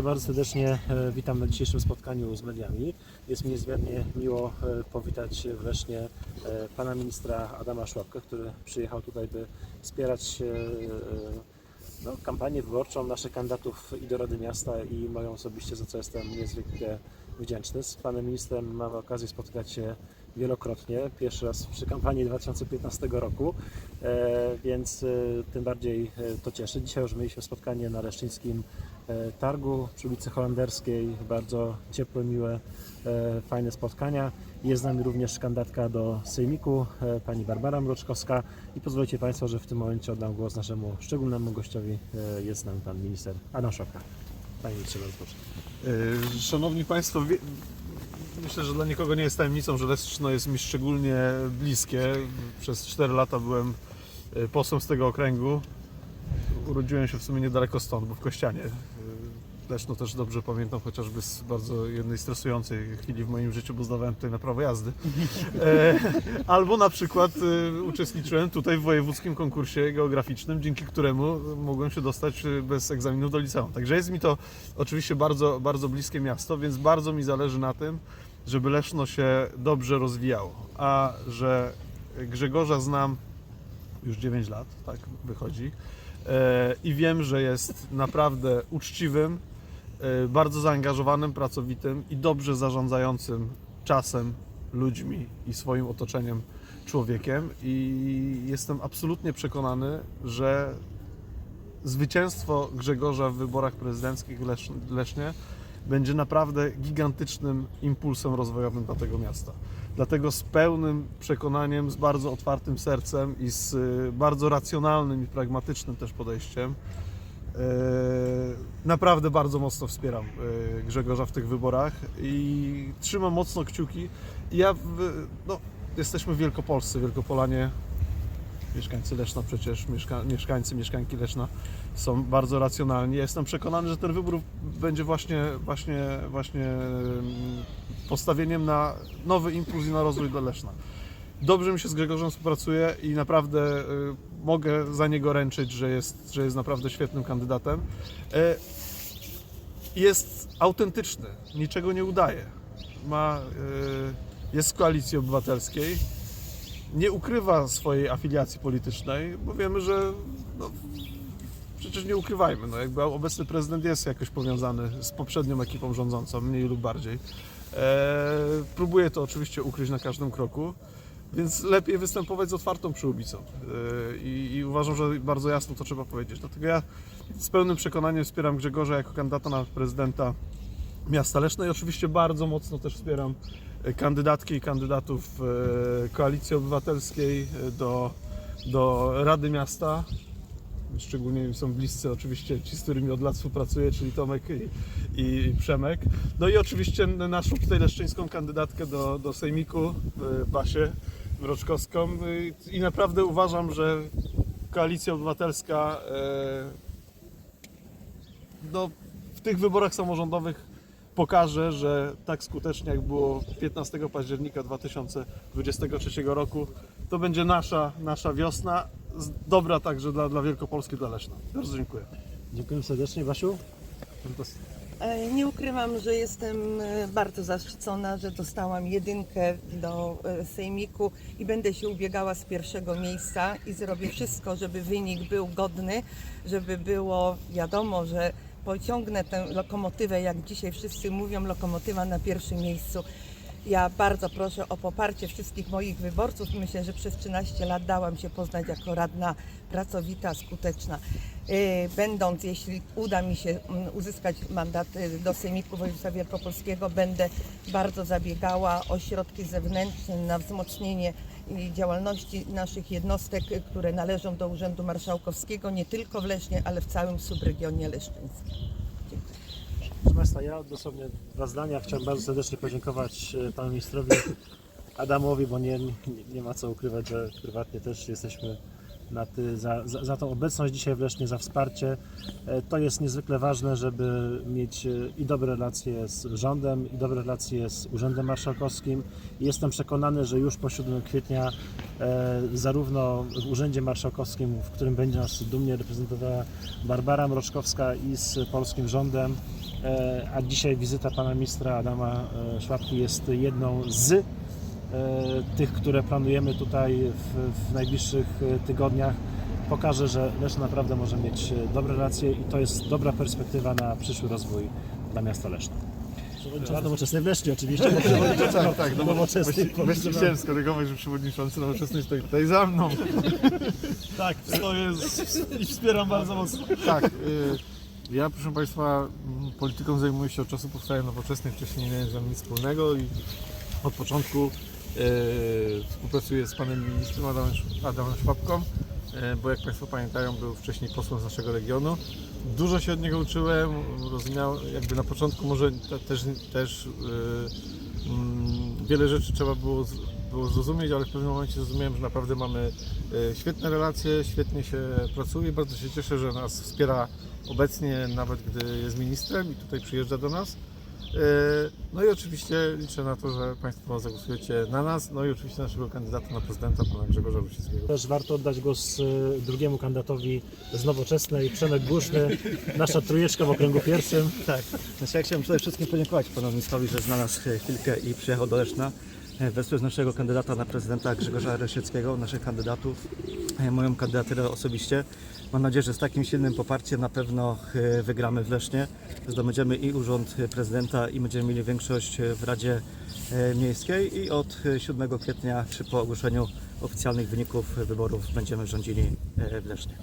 Bardzo serdecznie e, witam na dzisiejszym spotkaniu z mediami. Jest mi niezmiernie miło e, powitać w Lesznie e, pana ministra Adama Szłapkę, który przyjechał tutaj, by wspierać no, kampanię wyborczą naszych kandydatów i do Rady Miasta i moją osobiście, za co jestem niezwykle wdzięczny. Z panem ministrem mamy okazję spotykać się wielokrotnie. Pierwszy raz przy kampanii 2015 roku, więc tym bardziej to cieszy. Dzisiaj już mieliśmy spotkanie na Leszczyńskim Targu przy ulicy Holenderskiej. Bardzo ciepłe, miłe, e, fajne spotkania. Jest z nami również kandydatka do Sejmiku, e, pani Barbara Mroczkowska. I pozwolicie Państwo, że w tym momencie oddam głos naszemu szczególnemu gościowi. E, Jest z nami pan minister Adam Szopka. Panie ministrze, bardzo proszę. Szanowni Państwo, myślę, że dla nikogo nie jest tajemnicą, że Leszno jest mi szczególnie bliskie. Przez 4 lata byłem posłem z tego okręgu. Urodziłem się w sumie niedaleko stąd, bo w Kościanie. Leszno też dobrze pamiętam, chociażby z bardzo jednej stresującej chwili w moim życiu, bo zdawałem tutaj na prawo jazdy. E, Albo na przykład e, uczestniczyłem tutaj w wojewódzkim konkursie geograficznym, dzięki któremu mogłem się dostać e, bez egzaminów do liceum. Także jest mi to oczywiście bardzo, bardzo bliskie miasto, więc bardzo mi zależy na tym, żeby Leszno się dobrze rozwijało. A że Grzegorza znam już 9 lat, tak wychodzi. E, I wiem, że jest naprawdę uczciwym, bardzo zaangażowanym, pracowitym i dobrze zarządzającym czasem, ludźmi i swoim otoczeniem człowiekiem. I jestem absolutnie przekonany, że zwycięstwo Grzegorza w wyborach prezydenckich w Lesz- Lesznie będzie naprawdę gigantycznym impulsem rozwojowym dla tego miasta. Dlatego z pełnym przekonaniem, z bardzo otwartym sercem i z y, bardzo racjonalnym i pragmatycznym też podejściem naprawdę bardzo mocno wspieram e, Grzegorza w tych wyborach i trzymam mocno kciuki. Ja, w- no, jesteśmy wielkopolscy, Wielkopolanie, mieszkańcy Leszna przecież, mieszka, mieszkańcy, mieszkańki Leszna są bardzo racjonalni. Ja jestem przekonany, że ten wybór będzie właśnie, właśnie, właśnie mm, postawieniem na nowy impuls i na rozwój dla Leszna. Dobrze mi się z Grzegorzem współpracuje i naprawdę y, mogę za niego ręczyć, że jest, że jest naprawdę świetnym kandydatem. E, jest autentyczny, niczego nie udaje. Ma, y, jest w koalicji obywatelskiej, nie ukrywa swojej afiliacji politycznej, bo wiemy, że no, przecież nie ukrywajmy, no, jakby obecny prezydent jest jakoś powiązany z poprzednią ekipą rządzącą, mniej lub bardziej. E, próbuje to oczywiście ukryć na każdym kroku, więc lepiej występować z otwartą przyłbicą. E, i, I uważam, że bardzo jasno to trzeba powiedzieć. Dlatego ja z pełnym przekonaniem wspieram Grzegorza jako kandydata na prezydenta miasta Leszna i oczywiście bardzo mocno też wspieram e, kandydatki i kandydatów e, Koalicji Obywatelskiej do, do Rady Miasta. Szczególnie mi są bliscy oczywiście ci, z którymi od lat współpracuję, czyli Tomek i, i Przemek. No i oczywiście naszą tutaj leszczyńską kandydatkę do, do Sejmiku, e, Basię Mroczkowską. I naprawdę uważam, że Koalicja Obywatelska e, no, w tych wyborach samorządowych pokaże, że tak skutecznie jak było 15 października 2023 roku, to będzie nasza, nasza wiosna, dobra także dla, dla Wielkopolski, dla Leszna. Bardzo dziękuję. Dziękuję serdecznie. Basiu? E, Nie ukrywam, że jestem e, bardzo zaszczycona, że dostałam jedynkę do e, Sejmiku i będę się ubiegała z pierwszego miejsca i zrobię wszystko, żeby wynik był godny, żeby było wiadomo, że pociągnę tę lokomotywę, jak dzisiaj wszyscy mówią, lokomotywa na pierwszym miejscu. Ja bardzo proszę o poparcie wszystkich moich wyborców. Myślę, że przez 13 lat dałam się poznać jako radna pracowita, skuteczna. Yy, Będąc, jeśli uda mi się mm, uzyskać mandat y, do Sejmiku Województwa Wielkopolskiego, będę bardzo zabiegała o środki zewnętrzne na wzmocnienie y, działalności naszych jednostek, y, które należą do Urzędu Marszałkowskiego, nie tylko w Lesznie, ale w całym subregionie leszczyńskim. Proszę Państwa, ja dosłownie dwa zdania. Chciałem bardzo serdecznie podziękować e, Panu Ministrowi Adamowi, bo nie, nie, nie ma co ukrywać, że prywatnie też jesteśmy na ty, za, za, za tą obecność dzisiaj w Lesznie, za wsparcie. E, To jest niezwykle ważne, żeby mieć e, i dobre relacje z rządem, i dobre relacje z Urzędem Marszałkowskim. Jestem przekonany, że już po 7 kwietnia zarówno w Urzędzie Marszałkowskim, w którym będzie nas dumnie reprezentowała Barbara Mroczkowska i z polskim rządem, a dzisiaj wizyta pana ministra Adama e, Szłapki jest jedną z e, tych, które planujemy tutaj w, w najbliższych e, tygodniach. Pokaże, że Leszno naprawdę może mieć e, dobre racje i to jest dobra perspektywa na przyszły rozwój dla miasta Leszno. Przewodniczący nowoczesny w Lesznie oczywiście. Tak, tak, no bo Nowoczesny właśnie, właśnie chciałem skorygować, że przewodniczący nowoczesny stoi tutaj za mną. Tak, stoję i wspieram bardzo mocno. Tak, y, ja proszę Państwa m, polityką zajmuję się od czasu powstania nowoczesnej, wcześniej nie miałem nic wspólnego i od początku y, współpracuję z panem ministrem Adamem, Adamem y, bo jak Państwo pamiętają był wcześniej posłem z naszego regionu. Dużo się od niego uczyłem, rozumiał, jakby na początku może te, też, też y, mm, wiele rzeczy trzeba było, z- było zrozumieć, ale w pewnym momencie zrozumiałem, że naprawdę mamy e, świetne relacje, świetnie się pracuje. Bardzo się cieszę, że nas wspiera obecnie, nawet gdy jest ministrem i tutaj przyjeżdża do nas. E, No i oczywiście liczę na to, że Państwo zagłosujecie na nas, no i oczywiście naszego kandydata na prezydenta, pana Grzegorza Rusickiego. Też warto oddać głos y, drugiemu kandydatowi z nowoczesnej, Przemek Głuszny, nasza trójeczka w okręgu pierwszym. Tak, znaczy ja chciałem przede wszystkim podziękować panu ministrowi, że znalazł e, chwilkę i przyjechał do Leszna. E, Wespół z naszego kandydata na prezydenta Grzegorza Resieckiego, naszych kandydatów, e, moją kandydaturę osobiście. Mam nadzieję, że z takim silnym poparciem na pewno e, wygramy w Lesznie. Zdobędziemy i urząd prezydenta i będziemy mieli większość w Radzie Miejskiej i od e, 7 kwietnia, czy po ogłoszeniu oficjalnych wyników wyborów będziemy rządzili w Lesznie.